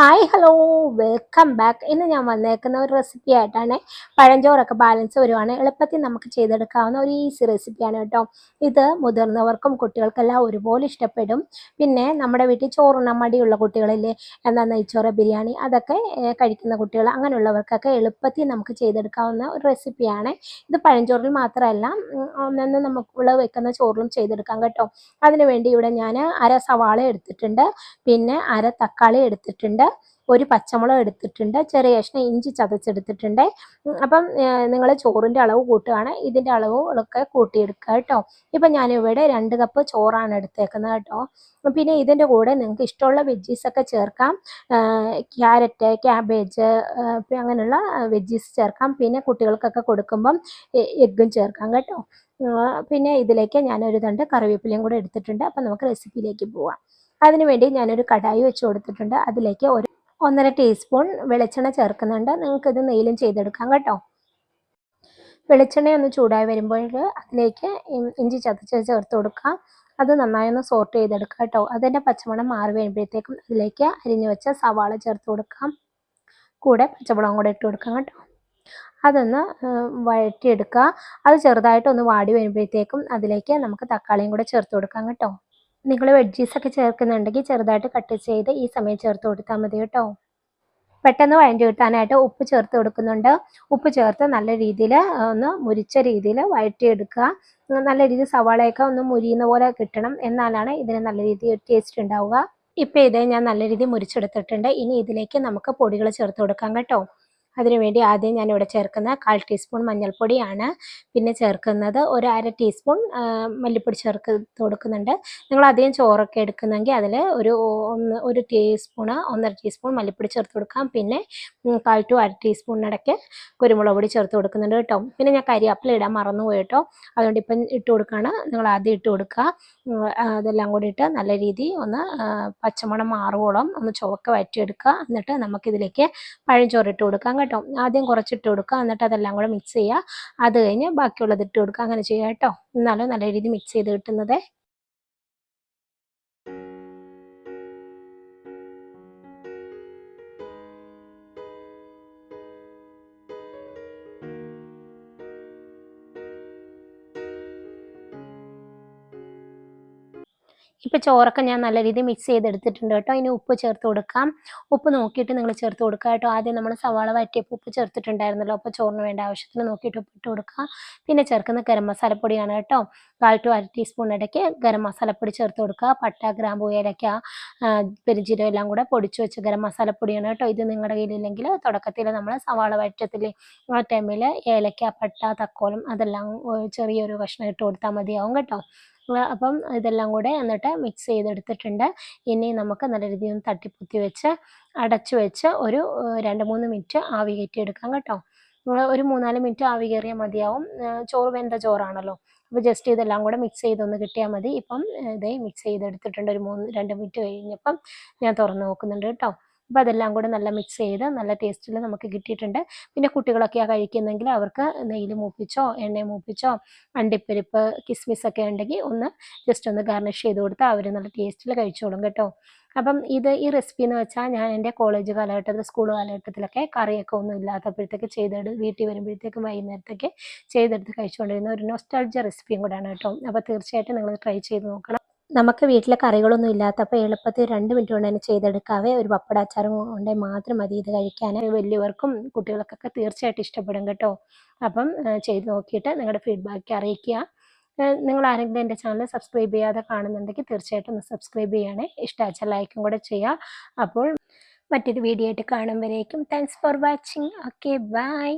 Hi hello welcome back ഇന്ന് ഞാൻ വന്നേക്കുന്ന ഒരു റെസിപ്പി ആയിട്ടാണ് പഴഞ്ചോറൊക്കെ ബാലൻസ് വരുവാണ്. എളുപ്പത്തിൽ നമുക്ക് ചെയ്തെടുക്കാവുന്ന ഒരു ഈസി റെസിപ്പിയാണ് കേട്ടോ. ഇത് മുതിർന്നവർക്കും കുട്ടികൾക്കെല്ലാം ഒരുപോലെ ഇഷ്ടപ്പെടും. പിന്നെ നമ്മുടെ വീട്ടിൽ ചോറുണ്ണാൻ മടിയുള്ള കുട്ടികളില്ലേ? എന്താ നെയ്ച്ചോറ് ബിരിയാണി അതൊക്കെ കഴിക്കുന്ന കുട്ടികൾ അങ്ങനെയുള്ളവർക്കൊക്കെ എളുപ്പത്തിൽ നമുക്ക് ചെയ്തെടുക്കാവുന്ന ഒരു റെസിപ്പിയാണ് ഇത് പഴഞ്ചോറിൽ മാത്രമല്ല നമുക്ക് നമുക്കുള്ള വെക്കുന്ന ചോറിലും ചെയ്തെടുക്കാം കേട്ടോ. അതിനുവേണ്ടി ഇവിടെ ഞാൻ അര സവാള എടുത്തിട്ടുണ്ട്. പിന്നെ അര തക്കാളി എടുത്തിട്ടുണ്ട്. ഒരു പച്ചമുളക് എടുത്തിട്ടുണ്ട് ചെറിയ കഷ്ണം ഇഞ്ചി ചതച്ചെടുത്തിട്ടുണ്ട്. അപ്പം നിങ്ങൾ ചോറിന്റെ അളവ് കൂട്ടുകയാണ്. ഇതിന്റെ അളവുകളൊക്കെ കൂട്ടിയെടുക്കുക കേട്ടോ. ഇപ്പം ഞാനിവിടെ രണ്ട് കപ്പ് ചോറാണ് എടുത്തേക്കുന്നത് കേട്ടോ. പിന്നെ ഇതിന്റെ കൂടെ നിങ്ങൾക്ക് ഇഷ്ടമുള്ള വെജീസ് ഒക്കെ ചേർക്കാം. ക്യാരറ്റ് ക്യാബേജ് അങ്ങനെയുള്ള വെജീസ് ചേർക്കാം. പിന്നെ കുട്ടികൾക്കൊക്കെ കൊടുക്കുമ്പം എഗ്ഗും ചേർക്കാം കേട്ടോ. പിന്നെ ഇതിലേക്ക് ഞാനൊരു തണ്ട് കറിവേപ്പിലയും കൂടെ എടുത്തിട്ടുണ്ട്. അപ്പം നമുക്ക് റെസിപ്പിയിലേക്ക് പോവാം. അതിന് വേണ്ടി ഞാനൊരു കടായി വെച്ച് കൊടുത്തിട്ടുണ്ട്. അതിലേക്ക് ഒരു ഒന്നര ടീസ്പൂൺ വെളിച്ചെണ്ണ ചേർക്കുന്നുണ്ട്. നിങ്ങൾക്ക് ഇത് നെയ്യിലും ചെയ്തെടുക്കാം കേട്ടോ. വെളിച്ചെണ്ണ ഒന്ന് ചൂടായി വരുമ്പോൾ അതിലേക്ക് ഇഞ്ചി ചതച്ച് ചേർത്ത് കൊടുക്കുക അത് നന്നായി ഒന്ന് സോർട്ട് ചെയ്തെടുക്കുക കേട്ടോ. അതിന്റെ പച്ചമണം മാറി വരുമ്പോഴത്തേക്കും അതിലേക്ക് അരിഞ്ഞു വെച്ച സവാള ചേർത്ത് കൊടുക്കാം. കൂടെ പച്ചമുളകും കൂടെ ഇട്ട് കൊടുക്കാം കേട്ടോ. അതൊന്ന് വഴറ്റിയെടുക്കുക. അത് ചെറുതായിട്ടൊന്ന് വാടി വരുമ്പോഴത്തേക്കും അതിലേക്ക് നമുക്ക് തക്കാളിയും കൂടെ ചേർത്ത് കൊടുക്കാം കേട്ടോ. നിങ്ങൾ വെഡ്ജീസ് ഒക്കെ ചേർക്കുന്നുണ്ടെങ്കിൽ ചെറുതായിട്ട് കട്ട് ചെയ്ത് ഈ സമയം ചേർത്ത് കൊടുത്താൽ മതി കേട്ടോ. പെട്ടെന്ന് വഴറ്റി കിട്ടാനായിട്ട് ഉപ്പ് ചേർത്ത് കൊടുക്കുന്നുണ്ട്. ഉപ്പ് ചേർത്ത് നല്ല രീതിയിൽ ഒന്ന് മുരിച്ച രീതിയിൽ വഴറ്റിയെടുക്കുക. നല്ല രീതിയിൽ സവാളയൊക്കെ ഒന്ന് മുരിയുന്ന പോലെ കിട്ടണം. എന്നാലാണ് ഇതിന് നല്ല രീതിയിൽ ടേസ്റ്റ് ഉണ്ടാവുക. ഇപ്പം ഇത് ഞാൻ നല്ല രീതിയിൽ മുരിച്ചെടുത്തിട്ടുണ്ട്. ഇനി ഇതിലേക്ക് നമുക്ക് പൊടികൾ ചേർത്ത് കൊടുക്കാം കേട്ടോ. അതിനുവേണ്ടി ആദ്യം ഞാൻ ഇവിടെ ചേർക്കുന്ന കാൽ ടീസ്പൂൺ മഞ്ഞൾപ്പൊടിയാണ്. പിന്നെ ചേർക്കുന്നത് ഒരു അര ടീസ്പൂൺ മല്ലിപ്പൊടി ചേർക്ക് കൊടുക്കുന്നുണ്ട്. നിങ്ങൾ അധികം ചോറൊക്കെ എടുക്കുന്നെങ്കിൽ അതിൽ ഒരു ഒന്ന് ഒരു ടീസ്പൂണ് ഒന്നര ടീസ്പൂൺ മല്ലിപ്പൊടി ചേർത്ത് കൊടുക്കാം. പിന്നെ കാൽ ടു അര ടീസ്പൂണിനിടയ്ക്ക് കുരുമുളക് പൊടി ചേർത്ത് കൊടുക്കുന്നുണ്ട് കേട്ടോ. പിന്നെ ഞാൻ കരിയാപ്പില ഇടാൻ മറന്നുപോയി കേട്ടോ. അതുകൊണ്ട് ഇപ്പം ഇട്ട് കൊടുക്കുകയാണ്. നിങ്ങൾ ആദ്യം ഇട്ട് കൊടുക്കുക. അതെല്ലാം കൂടി ഇട്ട് നല്ല രീതി ഒന്ന് പച്ചമണം മാറുവോളം ഒന്ന് ചുവക്ക വറ്റിയെടുക്കുക. എന്നിട്ട് നമുക്കിതിലേക്ക് പഴഞ്ചോറ് ഇട്ട് കൊടുക്കാം കേട്ടോ. ആദ്യം കുറച്ചിട്ട് കൊടുക്കുക. എന്നിട്ട് അതെല്ലാം കൂടെ മിക്സ് ചെയ്യുക. അത് കഴിഞ്ഞ് ബാക്കിയുള്ളത് ഇട്ട് കൊടുക്കുക. അങ്ങനെ ചെയ്യുക കേട്ടോ. എന്നാലും നല്ല രീതിയിൽ മിക്സ് ചെയ്ത് കിട്ടുന്നത്. ഇപ്പം ചോറൊക്കെ ഞാൻ നല്ല രീതിയിൽ മിക്സ് ചെയ്തെടുത്തിട്ടുണ്ട് കേട്ടോ. ഇനി ഉപ്പ് ചേർത്ത് കൊടുക്കാം. ഉപ്പ് നോക്കിയിട്ട് നിങ്ങൾ ചേർത്ത് കൊടുക്കുക കേട്ടോ. ആദ്യം നമ്മൾ സവാള വഴറ്റിയപ്പോൾ ഉപ്പ് ചേർത്തിട്ടുണ്ടായിരുന്നല്ലോ. അപ്പോൾ ചോറിന് വേണ്ട ആവശ്യത്തിന് നോക്കിയിട്ട് ഉപ്പ് ഇട്ട് കൊടുക്കുക. പിന്നെ ചേർക്കുന്ന ഗരം മസാലപ്പൊടിയാണ് കേട്ടോ. കാൽ ടു അര ടീസ്പൂൺ ഇടയ്ക്ക് ഗരം മസാലപ്പൊടി ചേർത്ത് കൊടുക്കുക. പട്ട ഗ്രാമ്പു ഏലക്ക പെരുജീരം എല്ലാം കൂടെ പൊടിച്ച് വെച്ച ഗരം മസാലപ്പൊടിയാണ് കേട്ടോ. ഇത് നിങ്ങളുടെ കയ്യിലില്ലെങ്കിൽ തുടക്കത്തിൽ നമ്മൾ സവാള വറ്റത്തിൽ ആ ടൈമിൽ ഏലക്ക പട്ട തക്കോലം അതെല്ലാം ചെറിയൊരു കഷ്ണം ഇട്ട് കൊടുത്താൽ മതിയാവും കേട്ടോ. അപ്പം ഇതെല്ലാം കൂടെ എന്നിട്ട് മിക്സ് ചെയ്തെടുത്തിട്ടുണ്ട്. ഇനി നമുക്ക് നല്ല രീതിയിൽ ഒന്ന് തട്ടിപ്പൊത്തി വെച്ച് അടച്ചു വെച്ച് ഒരു രണ്ട് മൂന്ന് മിനിറ്റ് ആവി കയറ്റി എടുക്കാം കേട്ടോ ഒരു മൂന്നാൽ മിനിറ്റ് ആവി കയറിയാൽ മതിയാവും. ചോറ് വെന്ത ചോറാണല്ലോ. അപ്പോൾ ജസ്റ്റ് ഇതെല്ലാം കൂടെ മിക്സ് ചെയ്തൊന്ന് കിട്ടിയാൽ മതി. ഇപ്പം ഇതേ മിക്സ് ചെയ്തെടുത്തിട്ടുണ്ട്. ഒരു മൂന്ന് രണ്ട് മിനിറ്റ് കഴിഞ്ഞപ്പം ഞാൻ തുറന്ന് നോക്കുന്നുണ്ട് കേട്ടോ. അപ്പോൾ അതെല്ലാം കൂടെ നല്ല മിക്സ് ചെയ്ത് നല്ല ടേസ്റ്റിൽ നമുക്ക് കിട്ടിയിട്ടുണ്ട്. പിന്നെ കുട്ടികളൊക്കെ കഴിക്കുന്നെങ്കിൽ അവർക്ക് നെയ്യിൽ മൂപ്പിച്ചോ എണ്ണ മൂപ്പിച്ചോ അണ്ടിപ്പരിപ്പ് കിസ്മിസ് ഒക്കെ ഉണ്ടെങ്കിൽ ഒന്ന് ജസ്റ്റ് ഒന്ന് ഗാർണിഷ് ചെയ്ത് കൊടുത്താൽ അവർ നല്ല ടേസ്റ്റിൽ കഴിച്ചോളും കേട്ടോ. അപ്പം ഇത് ഈ റെസിപ്പി എന്ന് വെച്ചാൽ ഞാൻ എന്റെ കോളേജ് കാലഘട്ടത്തിൽ സ്കൂൾ കാലഘട്ടത്തിലൊക്കെ കറിയൊക്കെ ഒന്നും ഇല്ലാത്തപ്പോഴത്തേക്ക് ചെയ്തെടു വീട്ടിൽ വരുമ്പോഴത്തേക്കും വൈകുന്നേരത്തേക്ക് ചെയ്തെടുത്ത് കഴിച്ചുകൊണ്ടിരുന്ന ഒരു നോസ്റ്റാൾജിയ റെസിപ്പിയും കൂടെയാണ് കേട്ടോ. അപ്പോൾ തീർച്ചയായിട്ടും നിങ്ങൾ ട്രൈ ചെയ്ത് നോക്കണം. നമുക്ക് വീട്ടിലെ കറികളൊന്നും ഇല്ലാത്തപ്പോൾ എളുപ്പത്തിൽ രണ്ട് മിനിറ്റ് കൊണ്ട് തന്നെ ചെയ്തെടുക്കാവേ ഒരു പപ്പടാച്ചാറും കൊണ്ട് മാത്രം മതി ഇത് കഴിക്കാൻ. വലിയവർക്കും കുട്ടികൾക്കൊക്കെ തീർച്ചയായിട്ടും ഇഷ്ടപ്പെടും കേട്ടോ. അപ്പം ചെയ്ത് നോക്കിയിട്ട് നിങ്ങളുടെ ഫീഡ്ബാക്ക് അറിയിക്കുക. നിങ്ങൾ ആരെങ്കിലും എന്റെ ചാനൽ സബ്സ്ക്രൈബ് ചെയ്യാതെ കാണുന്നുണ്ടെങ്കിൽ തീർച്ചയായിട്ടും ഒന്ന് സബ്സ്ക്രൈബ് ചെയ്യണേ. ഇഷ്ടാച്ച ലൈക്കും കൂടെ ചെയ്യുക. അപ്പോൾ മറ്റൊരു വീഡിയോ ആയിട്ട് കാണുമ്പോഴേക്കും. Thanks for watching okay bye